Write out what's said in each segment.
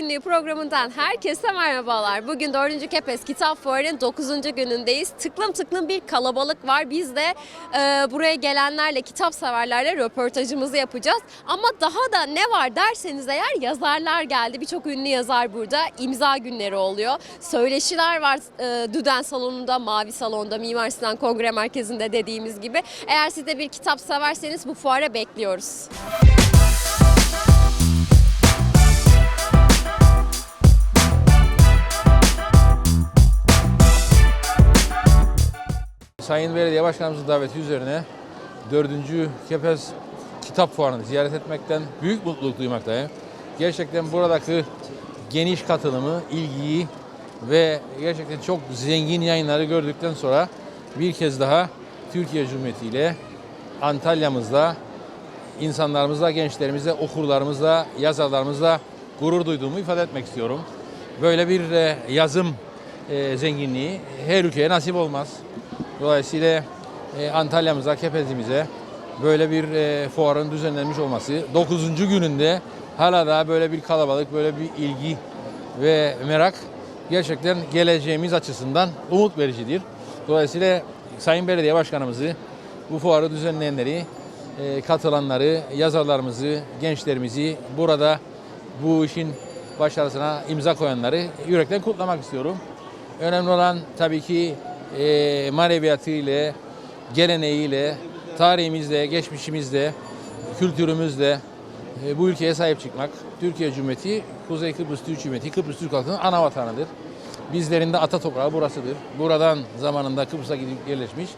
Günlüğü programından herkese merhabalar. Bugün 4. Kepez Kitap Fuarı'nın 9. günündeyiz. Tıklım tıklım bir kalabalık var. Biz de e, buraya gelenlerle, kitap severlerle röportajımızı yapacağız. Ama daha da ne var derseniz eğer yazarlar geldi. Birçok ünlü yazar burada. İmza günleri oluyor. Söyleşiler var e, Düden Salonu'nda, Mavi Salon'da, Mimar Sinan Kongre Merkezi'nde dediğimiz gibi. Eğer siz de bir kitap severseniz bu fuara bekliyoruz. Sayın Belediye Başkanımızın daveti üzerine 4. Kepez Kitap Fuarı'nı ziyaret etmekten büyük mutluluk duymaktayım. Gerçekten buradaki geniş katılımı, ilgiyi ve gerçekten çok zengin yayınları gördükten sonra bir kez daha Türkiye Cumhuriyeti ile Antalya'mızda, insanlarımızla, gençlerimizle, okurlarımızla, yazarlarımızla gurur duyduğumu ifade etmek istiyorum. Böyle bir e, yazım e, zenginliği her ülkeye nasip olmaz. Dolayısıyla e, Antalya'mıza, Kepez'imize böyle bir e, fuarın düzenlenmiş olması 9. gününde hala daha böyle bir kalabalık, böyle bir ilgi ve merak gerçekten geleceğimiz açısından umut vericidir. Dolayısıyla Sayın Belediye Başkanımızı, bu fuarı düzenleyenleri, e, katılanları, yazarlarımızı, gençlerimizi burada bu işin başarısına imza koyanları yürekten kutlamak istiyorum. Önemli olan tabii ki e, maneviyatıyla, geleneğiyle, tarihimizle, geçmişimizle, kültürümüzle e, bu ülkeye sahip çıkmak. Türkiye Cumhuriyeti, Kuzey Kıbrıs Türk Cumhuriyeti, Kıbrıs Türk halkının ana vatanıdır. Bizlerin de ata toprağı burasıdır. Buradan zamanında Kıbrıs'a gidip yerleşmiş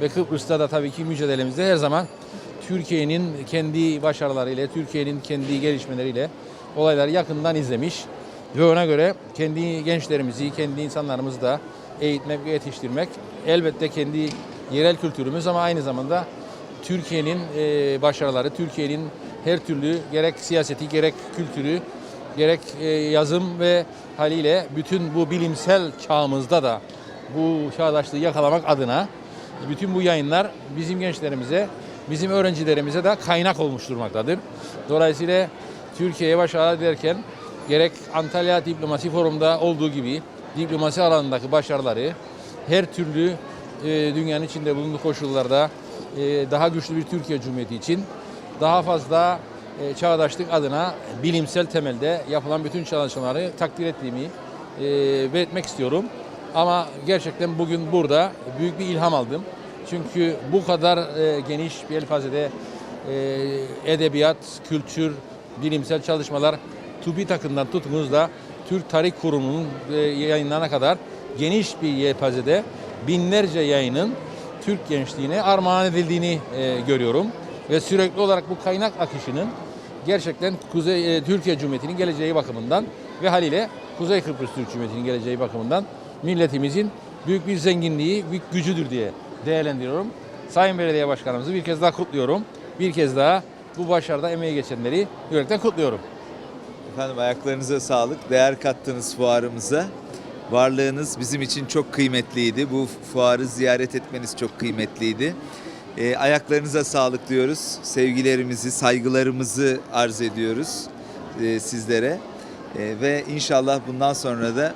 ve Kıbrıs'ta da tabii ki mücadelemizde her zaman Türkiye'nin kendi başarılarıyla, Türkiye'nin kendi gelişmeleriyle olayları yakından izlemiş ve ona göre kendi gençlerimizi, kendi insanlarımızı da eğitmek ve yetiştirmek elbette kendi yerel kültürümüz ama aynı zamanda Türkiye'nin e, başarıları, Türkiye'nin her türlü gerek siyaseti, gerek kültürü, gerek e, yazım ve haliyle bütün bu bilimsel çağımızda da bu çağdaşlığı yakalamak adına bütün bu yayınlar bizim gençlerimize, bizim öğrencilerimize de kaynak olmuş durmaktadır. Dolayısıyla Türkiye'ye başarılar dilerken gerek Antalya Diplomasi Forum'da olduğu gibi diplomasi alanındaki başarıları her türlü e, dünyanın içinde bulunduğu koşullarda e, daha güçlü bir Türkiye Cumhuriyeti için daha fazla e, çağdaşlık adına bilimsel temelde yapılan bütün çalışmaları takdir ettiğimi e, belirtmek istiyorum. Ama gerçekten bugün burada büyük bir ilham aldım. Çünkü bu kadar e, geniş bir elfazede e, edebiyat, kültür, bilimsel çalışmalar TÜBİTAK'ından tutunuz da Türk Tarih Kurumu'nun e, yayınlarına kadar geniş bir yelpazede binlerce yayının Türk gençliğine armağan edildiğini e, görüyorum. Ve sürekli olarak bu kaynak akışının gerçekten Kuzey e, Türkiye Cumhuriyeti'nin geleceği bakımından ve haliyle Kuzey Kıbrıs Türk Cumhuriyeti'nin geleceği bakımından milletimizin büyük bir zenginliği, büyük gücüdür diye değerlendiriyorum. Sayın Belediye Başkanımızı bir kez daha kutluyorum. Bir kez daha bu başarıda emeği geçenleri yürekten kutluyorum. Efendim ayaklarınıza sağlık. Değer kattınız fuarımıza. Varlığınız bizim için çok kıymetliydi. Bu fuarı ziyaret etmeniz çok kıymetliydi. Ee, ayaklarınıza sağlık diyoruz. Sevgilerimizi, saygılarımızı arz ediyoruz e, sizlere. E, ve inşallah bundan sonra da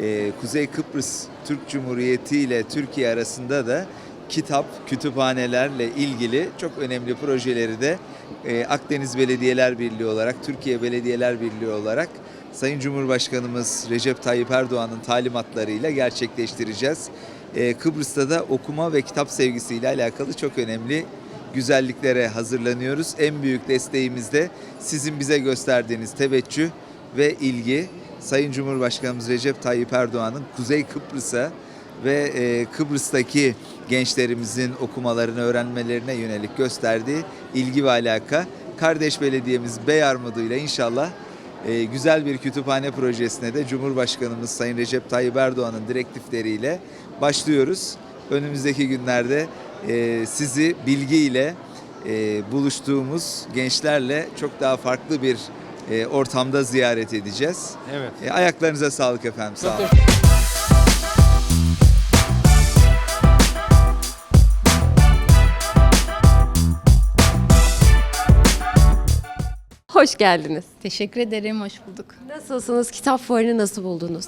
e, Kuzey Kıbrıs Türk Cumhuriyeti ile Türkiye arasında da kitap, kütüphanelerle ilgili çok önemli projeleri de e, Akdeniz Belediyeler Birliği olarak, Türkiye Belediyeler Birliği olarak Sayın Cumhurbaşkanımız Recep Tayyip Erdoğan'ın talimatlarıyla gerçekleştireceğiz. E, Kıbrıs'ta da okuma ve kitap sevgisiyle alakalı çok önemli güzelliklere hazırlanıyoruz. En büyük desteğimiz de sizin bize gösterdiğiniz teveccüh ve ilgi. Sayın Cumhurbaşkanımız Recep Tayyip Erdoğan'ın Kuzey Kıbrıs'a ve e, Kıbrıs'taki gençlerimizin okumalarını öğrenmelerine yönelik gösterdiği ilgi ve alaka. Kardeş belediyemiz Beyarmudu ile inşallah e, güzel bir kütüphane projesine de Cumhurbaşkanımız Sayın Recep Tayyip Erdoğan'ın direktifleriyle başlıyoruz. Önümüzdeki günlerde e, sizi bilgiyle e, buluştuğumuz gençlerle çok daha farklı bir e, ortamda ziyaret edeceğiz. Evet. E, ayaklarınıza sağlık efendim. Sağ olun. Hoş geldiniz. Teşekkür ederim, hoş bulduk. Nasılsınız? Kitap fuarını nasıl buldunuz?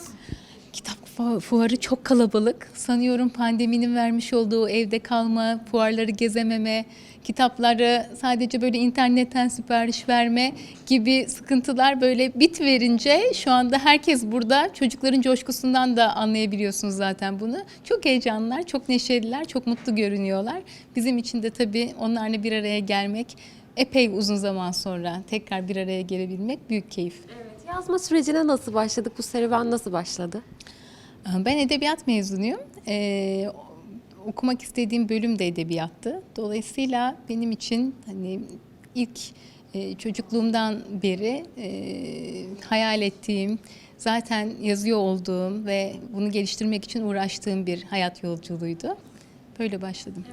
Kitap fu- fuarı çok kalabalık. Sanıyorum pandeminin vermiş olduğu evde kalma, fuarları gezememe, kitapları sadece böyle internetten sipariş verme gibi sıkıntılar böyle bit verince şu anda herkes burada. Çocukların coşkusundan da anlayabiliyorsunuz zaten bunu. Çok heyecanlılar, çok neşeliler, çok mutlu görünüyorlar. Bizim için de tabii onlarla bir araya gelmek epey uzun zaman sonra tekrar bir araya gelebilmek büyük keyif. Evet. Yazma sürecine nasıl başladık? Bu serüven nasıl başladı? Ben edebiyat mezunuyum. Ee, okumak istediğim bölüm de edebiyattı. Dolayısıyla benim için hani ilk e, çocukluğumdan beri e, hayal ettiğim, zaten yazıyor olduğum ve bunu geliştirmek için uğraştığım bir hayat yolculuğuydu. Böyle başladım.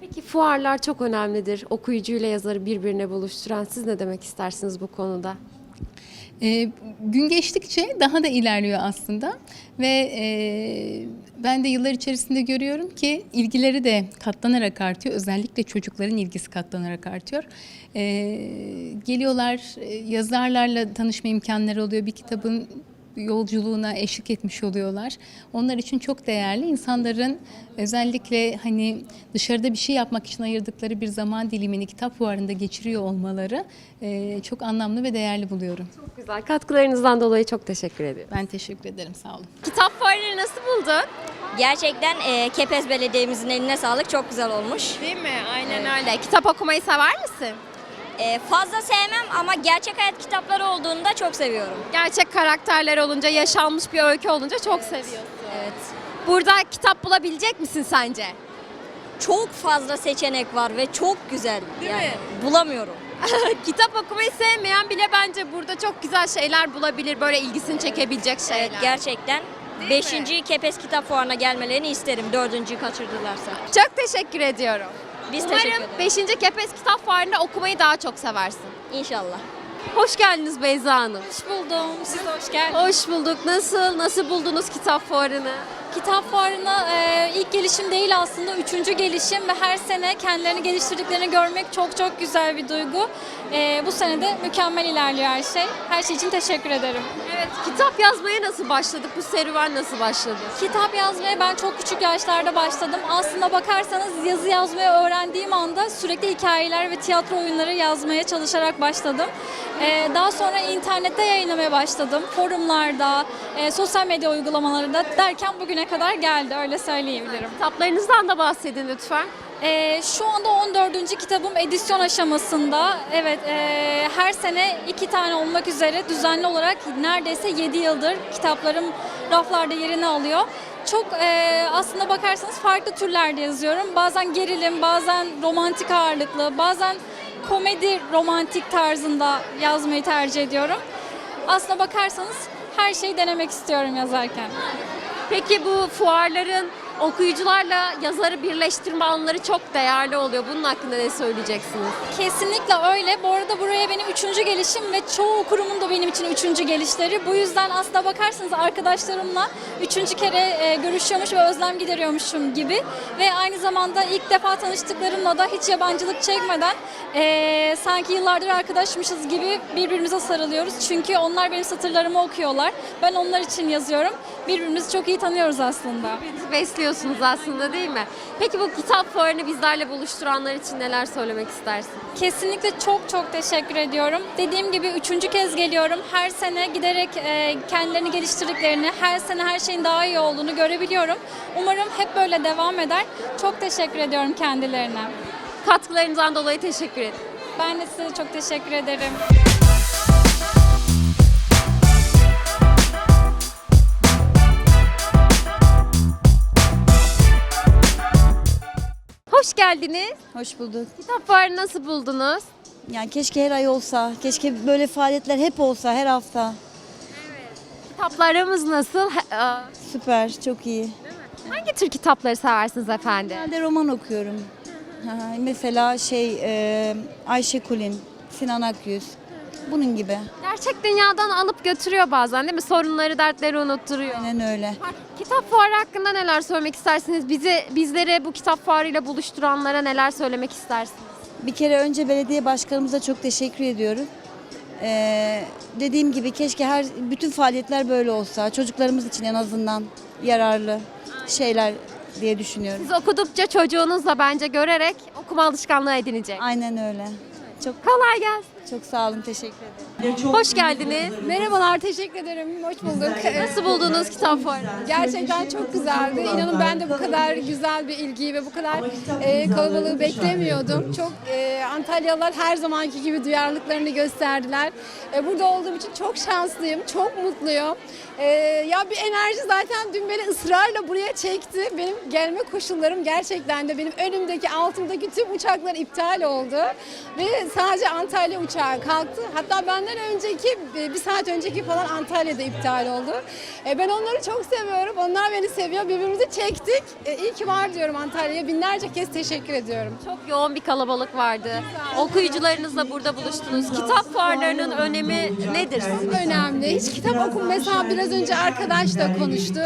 Peki fuarlar çok önemlidir. Okuyucuyla yazarı birbirine buluşturan. Siz ne demek istersiniz bu konuda? Ee, gün geçtikçe daha da ilerliyor aslında ve e, ben de yıllar içerisinde görüyorum ki ilgileri de katlanarak artıyor. Özellikle çocukların ilgisi katlanarak artıyor. Ee, geliyorlar, e, yazarlarla tanışma imkanları oluyor. Bir kitabın yolculuğuna eşlik etmiş oluyorlar. Onlar için çok değerli. İnsanların özellikle hani dışarıda bir şey yapmak için ayırdıkları bir zaman dilimini kitap fuarında geçiriyor olmaları e, çok anlamlı ve değerli buluyorum. Çok güzel. Katkılarınızdan dolayı çok teşekkür ediyorum. Ben teşekkür ederim. Sağ olun. Kitap fuarını nasıl buldun? Gerçekten e, Kepez Belediye'mizin eline sağlık. Çok güzel olmuş. Değil mi? Aynen öyle. Kitap okumayı sever misin? E, fazla sevmem ama gerçek hayat kitapları olduğunda çok seviyorum. Gerçek karakterler olunca, yaşanmış bir öykü olunca çok seviyorsun. Evet. Burada kitap bulabilecek misin sence? Çok fazla seçenek var ve çok güzel. Değil yani mi? bulamıyorum. kitap okumayı sevmeyen bile bence burada çok güzel şeyler bulabilir. Böyle ilgisini çekebilecek şeyler. Evet gerçekten. Değil Beşinci Kepez Kitap Fuarı'na gelmelerini isterim. Dördüncüyü kaçırdılarsa. Çok teşekkür ediyorum. Biz teşekkür Umarım ederiz. 5. Kepez Kitap Fuarı'nda okumayı daha çok seversin. İnşallah. Hoş geldiniz Beyza Hanım. Hoş buldum. Siz de hoş geldiniz. Hoş bulduk. Nasıl? Nasıl buldunuz kitap fuarını? Kitap fuarına e, ilk gelişim değil aslında üçüncü gelişim ve her sene kendilerini geliştirdiklerini görmek çok çok güzel bir duygu. E, bu sene de mükemmel ilerliyor her şey. Her şey için teşekkür ederim. Evet. Kitap yazmaya nasıl başladık? Bu serüven nasıl başladı? Kitap yazmaya ben çok küçük yaşlarda başladım. Aslında bakarsanız yazı yazmayı öğrendiğim anda sürekli hikayeler ve tiyatro oyunları yazmaya çalışarak başladım. Ee, daha sonra internette yayınlamaya başladım. Forumlarda, e, sosyal medya uygulamalarında derken bugüne kadar geldi öyle söyleyebilirim. Kitaplarınızdan da bahsedin lütfen. Ee, şu anda 14. kitabım edisyon aşamasında. Evet, e, her sene iki tane olmak üzere düzenli olarak neredeyse 7 yıldır kitaplarım raflarda yerini alıyor. Çok e, aslında bakarsanız farklı türlerde yazıyorum. Bazen gerilim, bazen romantik ağırlıklı, bazen komedi romantik tarzında yazmayı tercih ediyorum. Aslına bakarsanız her şeyi denemek istiyorum yazarken. Peki bu fuarların okuyucularla yazarı birleştirme anları çok değerli oluyor. Bunun hakkında ne söyleyeceksiniz? Kesinlikle öyle. Bu arada buraya benim üçüncü gelişim ve çoğu kurumun da benim için üçüncü gelişleri. Bu yüzden aslında bakarsanız arkadaşlarımla üçüncü kere e, görüşüyormuş ve özlem gideriyormuşum gibi. Ve aynı zamanda ilk defa tanıştıklarımla da hiç yabancılık çekmeden e, sanki yıllardır arkadaşmışız gibi birbirimize sarılıyoruz. Çünkü onlar benim satırlarımı okuyorlar. Ben onlar için yazıyorum. Birbirimizi çok iyi tanıyoruz aslında. Besliyorsunuz aslında değil mi? Peki bu kitap fuarını bizlerle buluşturanlar için neler söylemek istersin? Kesinlikle çok çok teşekkür ediyorum. Dediğim gibi üçüncü kez geliyorum. Her sene giderek e, kendilerini geliştirdiklerini, her sene her şeyin daha iyi olduğunu görebiliyorum. Umarım hep böyle devam eder. Çok teşekkür ediyorum kendilerine. Katkılarınızdan dolayı teşekkür ederim. Ben de size çok teşekkür ederim. Geldiniz. Hoş bulduk. Kitap fuarını nasıl buldunuz? Yani keşke her ay olsa, keşke böyle faaliyetler hep olsa her hafta. Kitaplarımız nasıl? Süper, çok iyi. Hangi tür kitapları seversiniz efendim? Ben de roman okuyorum. Ha, Mesela şey e, Ayşe Kulin, Sinan Akyüz, bunun gibi. Gerçek dünyadan alıp götürüyor bazen değil mi? Sorunları, dertleri unutturuyor. Aynen öyle. Kitap fuarı hakkında neler söylemek istersiniz? Bizi bizlere bu kitap fuarıyla buluşturanlara neler söylemek istersiniz? Bir kere önce belediye başkanımıza çok teşekkür ediyorum. Ee, dediğim gibi keşke her bütün faaliyetler böyle olsa. Çocuklarımız için en azından yararlı şeyler diye düşünüyorum. Siz okudukça çocuğunuz da bence görerek okuma alışkanlığı edinecek. Aynen öyle. Çok Kolay gelsin. çok sağ olun. Teşekkür ederim. Hoş geldiniz. Merhabalar, teşekkür ederim. Hoş bulduk. Nasıl buldunuz kitap fuarı? Gerçekten çok güzeldi. İnanın ben de bu kadar güzel bir ilgiyi ve bu kadar e, kalabalığı beklemiyordum. Çok e, Antalyalılar her zamanki gibi duyarlılıklarını gösterdiler. E, burada olduğum için çok şanslıyım, çok mutluyum. E, ya bir enerji zaten dün beni ısrarla buraya çekti. Benim gelme koşullarım gerçekten de benim önümdeki, altımdaki tüm uçaklar iptal oldu. Ve sadece Antalya uçağı kalktı. Hatta benden önceki, e, bir saat önceki falan Antalya'da iptal oldu. E, ben onları çok seviyorum. Onlar beni seviyor. Birbirimizi çektik. E, iyi ki var diyorum Antalya'ya. Binlerce kez teşekkür ediyorum. Çok yoğun bir kalabalık vardı. Okuyucularınızla burada buluştunuz. Kitap fuarlarının önemi nedir? önemli. Hiç kitap okuma mesela biraz önce arkadaş da konuştu.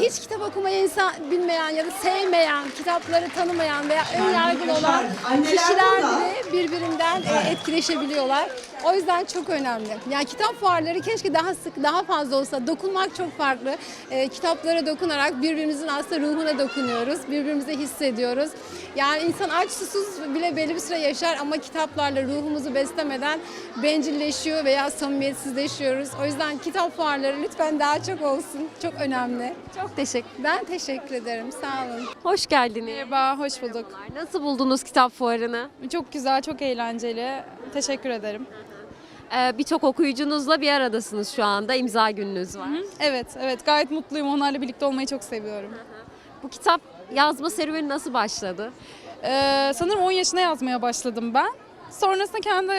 Hiç kitap okumayı insan bilmeyen ya da sevmeyen, kitapları tanımayan veya ön yargılı olan kişiler bile birbirinden etkileşebiliyorlar. O yüzden çok önemli. Yani kitap fuarları keşke daha sık, daha fazla olsa. Dokunmak çok farklı. E, kitaplara dokunarak birbirimizin aslında ruhuna dokunuyoruz. Birbirimize hissediyoruz. Yani insan aç susuz bile belli bir süre yaşar ama kitaplarla ruhumuzu beslemeden bencilleşiyor veya samimiyetsizleşiyoruz. O yüzden kitap fuarları lütfen daha çok olsun. Çok önemli. Çok teşekkür Ben teşekkür ederim. Sağ olun. Hoş geldiniz. Merhaba, hoş bulduk. Nasıl buldunuz kitap fuarını? Çok güzel, çok eğlenceli. Teşekkür ederim. Ee, Birçok okuyucunuzla bir aradasınız şu anda. İmza gününüz var. Evet, evet gayet mutluyum. Onlarla birlikte olmayı çok seviyorum. Bu kitap yazma serüveni nasıl başladı? Ee, sanırım 10 yaşına yazmaya başladım ben. Sonrasında kendi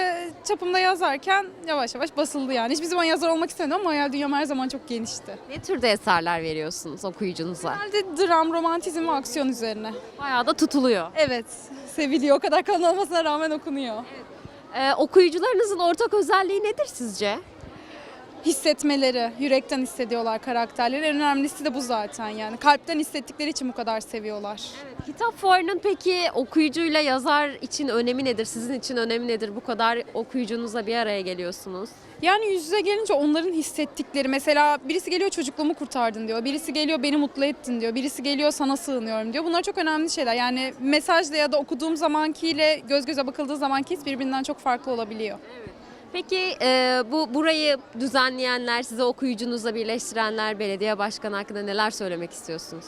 çapımda yazarken yavaş yavaş basıldı yani. Hiçbir zaman yazar olmak istemedim ama hayal dünyam her zaman çok genişti. Ne türde eserler veriyorsunuz okuyucunuza? Genelde dram, romantizm ve aksiyon üzerine. Bayağı da tutuluyor. Evet, seviliyor. O kadar kalın olmasına rağmen okunuyor. Ee, okuyucularınızın ortak özelliği nedir sizce? Hissetmeleri, yürekten hissediyorlar karakterleri. En önemlisi de bu zaten yani. Kalpten hissettikleri için bu kadar seviyorlar. Kitap fuarının peki okuyucuyla yazar için önemi nedir? Sizin için önemi nedir? Bu kadar okuyucunuzla bir araya geliyorsunuz. Yani yüz yüze gelince onların hissettikleri mesela birisi geliyor çocukluğumu kurtardın diyor. Birisi geliyor beni mutlu ettin diyor. Birisi geliyor sana sığınıyorum diyor. Bunlar çok önemli şeyler. Yani mesajla ya da okuduğum zamankiyle göz göze bakıldığı zamanki his birbirinden çok farklı olabiliyor. Peki e, bu burayı düzenleyenler, size okuyucunuzla birleştirenler, belediye başkanı hakkında neler söylemek istiyorsunuz?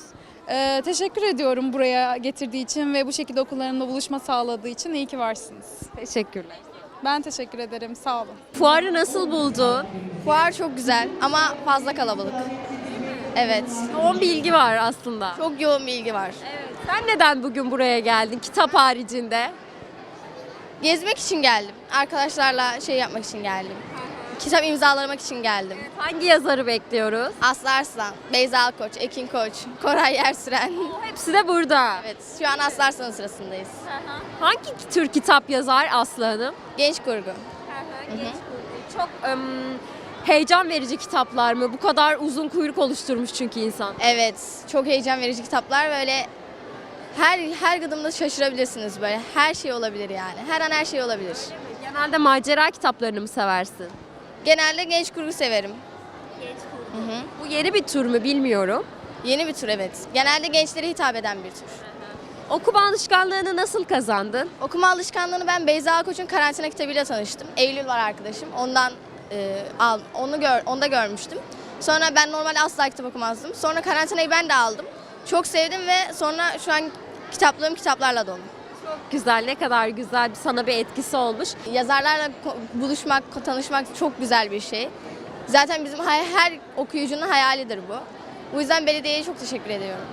Ee, teşekkür ediyorum buraya getirdiği için ve bu şekilde okullarımla buluşma sağladığı için. İyi ki varsınız. Teşekkürler. Ben teşekkür ederim. Sağ olun. Fuarı nasıl buldun? Fuar çok güzel ama fazla kalabalık. Evet. Yoğun bilgi var aslında. Çok yoğun bilgi var. Sen neden bugün buraya geldin kitap haricinde? Gezmek için geldim. Arkadaşlarla şey yapmak için geldim. Kitap imzalamak için geldim. Hangi yazarı bekliyoruz? Aslı Arslan, Beyza Alkoç, Ekin Koç, Koray Yersüren. Hepsi de burada. evet, şu an Aslı Arslan'ın sırasındayız. Hangi tür kitap yazar Aslı Hanım? Genç kurgu. Çok em, heyecan verici kitaplar mı? Bu kadar uzun kuyruk oluşturmuş çünkü insan. Evet, çok heyecan verici kitaplar. Böyle her her gıdımda şaşırabilirsiniz böyle. Her şey olabilir yani. Her an her şey olabilir. Genelde macera kitaplarını mı seversin? Genelde genç kurgu severim. Bu yeni bir tür mü bilmiyorum. Yeni bir tür evet. Genelde gençlere hitap eden bir tür. Okuma alışkanlığını nasıl kazandın? Okuma alışkanlığını ben Beyza Alkoç'un karantina kitabıyla tanıştım. Eylül var arkadaşım. Ondan e, al, onu gör, onda görmüştüm. Sonra ben normalde asla kitap okumazdım. Sonra karantinayı ben de aldım. Çok sevdim ve sonra şu an kitaplığım kitaplarla dolu. Güzel, ne kadar güzel sana bir etkisi olmuş. Yazarlarla buluşmak, tanışmak çok güzel bir şey. Zaten bizim her okuyucunun hayalidir bu. Bu yüzden belediyeye çok teşekkür ediyorum.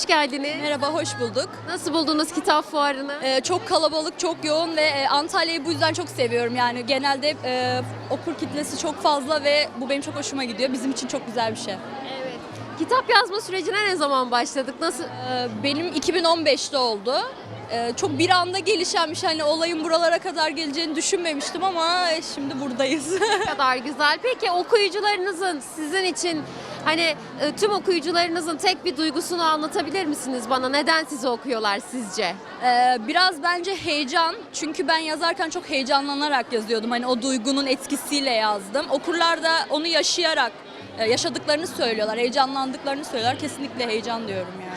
Hoş geldiniz. Merhaba, hoş bulduk. Nasıl buldunuz kitap fuarını? Ee, çok kalabalık, çok yoğun ve e, Antalya'yı bu yüzden çok seviyorum. Yani genelde e, okur kitlesi çok fazla ve bu benim çok hoşuma gidiyor. Bizim için çok güzel bir şey. Evet. Kitap yazma sürecine ne zaman başladık? Nasıl? Ee, benim 2015'te oldu. Ee, çok bir anda gelişenmiş. Hani olayın buralara kadar geleceğini düşünmemiştim ama şimdi buradayız. Ne kadar güzel. Peki okuyucularınızın sizin için Hani e, tüm okuyucularınızın tek bir duygusunu anlatabilir misiniz bana? Neden sizi okuyorlar sizce? Ee, biraz bence heyecan. Çünkü ben yazarken çok heyecanlanarak yazıyordum. Hani o duygunun etkisiyle yazdım. Okurlar da onu yaşayarak e, yaşadıklarını söylüyorlar, heyecanlandıklarını söylüyorlar. Kesinlikle heyecan diyorum yani.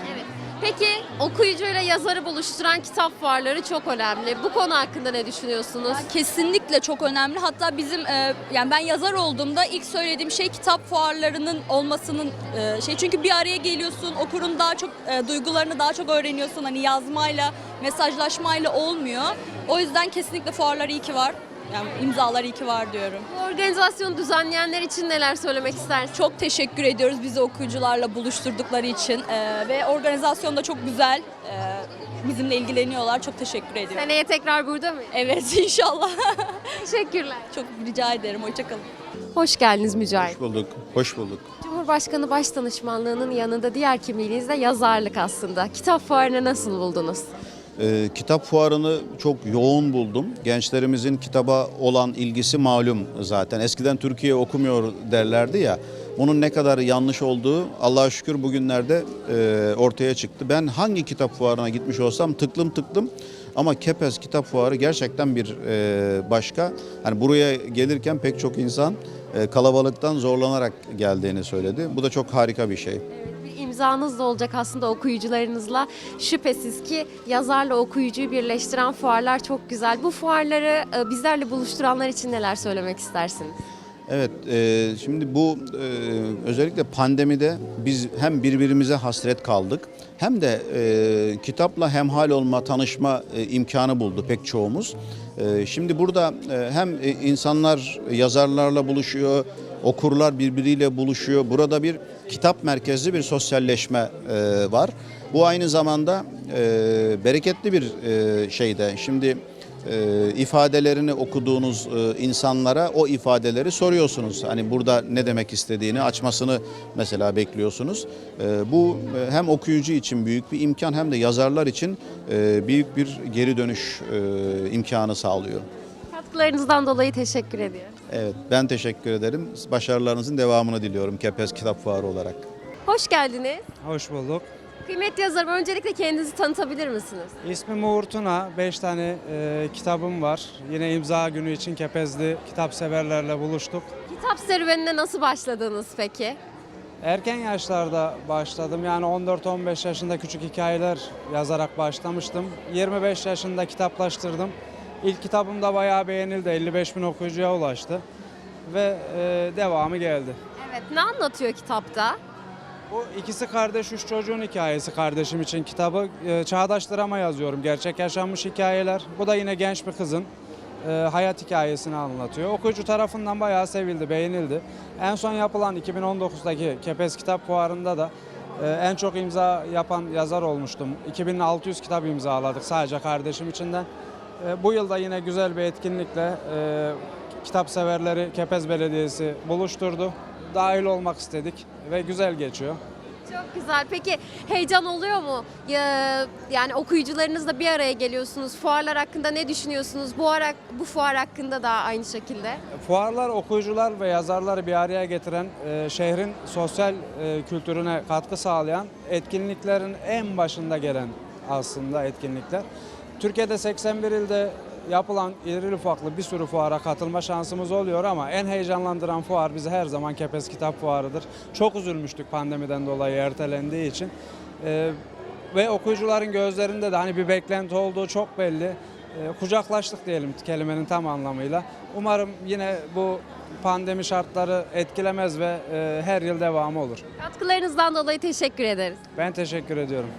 Peki okuyucuyla yazarı buluşturan kitap fuarları çok önemli. Bu konu hakkında ne düşünüyorsunuz? Kesinlikle çok önemli. Hatta bizim e, yani ben yazar olduğumda ilk söylediğim şey kitap fuarlarının olmasının e, şey çünkü bir araya geliyorsun, okurun daha çok e, duygularını daha çok öğreniyorsun. Hani yazmayla, mesajlaşmayla olmuyor. O yüzden kesinlikle fuarlar iyi ki var. Yani imzalar iyi ki var diyorum. Bu organizasyonu düzenleyenler için neler söylemek istersiniz? Çok teşekkür ediyoruz bizi okuyucularla buluşturdukları için E, ve organizasyon da çok güzel. E, bizimle ilgileniyorlar. Çok teşekkür ediyorum. Seneye tekrar burada mı? Evet inşallah. Teşekkürler. çok rica ederim. Hoşçakalın. Hoş geldiniz Mücahit. Hoş bulduk. Hoş bulduk. Cumhurbaşkanı Başdanışmanlığının yanında diğer kimliğiniz de yazarlık aslında. Kitap fuarını nasıl buldunuz? Ee, kitap fuarını çok yoğun buldum. Gençlerimizin kitaba olan ilgisi malum zaten. Eskiden Türkiye okumuyor derlerdi ya. Bunun ne kadar yanlış olduğu Allah'a şükür bugünlerde e, ortaya çıktı. Ben hangi kitap fuarına gitmiş olsam tıklım tıklım ama Kepez Kitap Fuarı gerçekten bir e, başka. Hani buraya gelirken pek çok insan e, kalabalıktan zorlanarak geldiğini söyledi. Bu da çok harika bir şey. Bir imzanız da olacak aslında okuyucularınızla. Şüphesiz ki yazarla okuyucuyu birleştiren fuarlar çok güzel. Bu fuarları e, bizlerle buluşturanlar için neler söylemek istersiniz? Evet, e, şimdi bu e, özellikle pandemide biz hem birbirimize hasret kaldık hem de e, kitapla hemhal olma, tanışma e, imkanı buldu pek çoğumuz. E, şimdi burada e, hem e, insanlar yazarlarla buluşuyor, okurlar birbiriyle buluşuyor. Burada bir kitap merkezli bir sosyalleşme e, var. Bu aynı zamanda e, bereketli bir e, şeyde. Şimdi e, ifadelerini okuduğunuz e, insanlara o ifadeleri soruyorsunuz. Hani burada ne demek istediğini açmasını mesela bekliyorsunuz. E, bu e, hem okuyucu için büyük bir imkan hem de yazarlar için e, büyük bir geri dönüş e, imkanı sağlıyor. Katkılarınızdan dolayı teşekkür ediyorum. Evet ben teşekkür ederim. Başarılarınızın devamını diliyorum Kepez Kitap Fuarı olarak. Hoş geldiniz. Hoş bulduk. Kıymetli yazarım öncelikle kendinizi tanıtabilir misiniz? İsmim Uğur Tuna. 5 tane e, kitabım var. Yine imza günü için Kepezli kitap severlerle buluştuk. Kitap serüvenine nasıl başladınız peki? Erken yaşlarda başladım. Yani 14-15 yaşında küçük hikayeler yazarak başlamıştım. 25 yaşında kitaplaştırdım. İlk kitabım da bayağı beğenildi. 55 bin okuyucuya ulaştı. Ve e, devamı geldi. Evet, ne anlatıyor kitapta? Bu ikisi kardeş, üç çocuğun hikayesi kardeşim için kitabı. E, çağdaş drama yazıyorum. Gerçek yaşanmış hikayeler. Bu da yine genç bir kızın e, hayat hikayesini anlatıyor. Okuyucu tarafından bayağı sevildi, beğenildi. En son yapılan 2019'daki Kepez Kitap Fuarı'nda da e, en çok imza yapan yazar olmuştum. 2600 kitap imzaladık sadece kardeşim içinden. E, bu yılda yine güzel bir etkinlikle e, kitap severleri Kepez Belediyesi buluşturdu. Dahil olmak istedik ve güzel geçiyor. Çok güzel. Peki heyecan oluyor mu? Ya- Yani okuyucularınızla bir araya geliyorsunuz. Fuarlar hakkında ne düşünüyorsunuz? Bu ara, bu fuar hakkında da aynı şekilde. Fuarlar okuyucular ve yazarları bir araya getiren, e, şehrin sosyal e, kültürüne katkı sağlayan etkinliklerin en başında gelen aslında etkinlikler. Türkiye'de 81 ilde yapılan irili ufaklı bir sürü fuara katılma şansımız oluyor ama en heyecanlandıran fuar bizi her zaman Kepez Kitap Fuarı'dır. Çok üzülmüştük pandemiden dolayı ertelendiği için. E, ve okuyucuların gözlerinde de hani bir beklenti olduğu çok belli. E, kucaklaştık diyelim kelimenin tam anlamıyla. Umarım yine bu pandemi şartları etkilemez ve e, her yıl devamı olur. Katkılarınızdan dolayı teşekkür ederiz. Ben teşekkür ediyorum.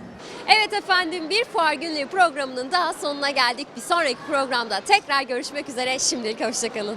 Evet efendim bir fuar günlüğü programının daha sonuna geldik. Bir sonraki programda tekrar görüşmek üzere. Şimdilik hoşçakalın.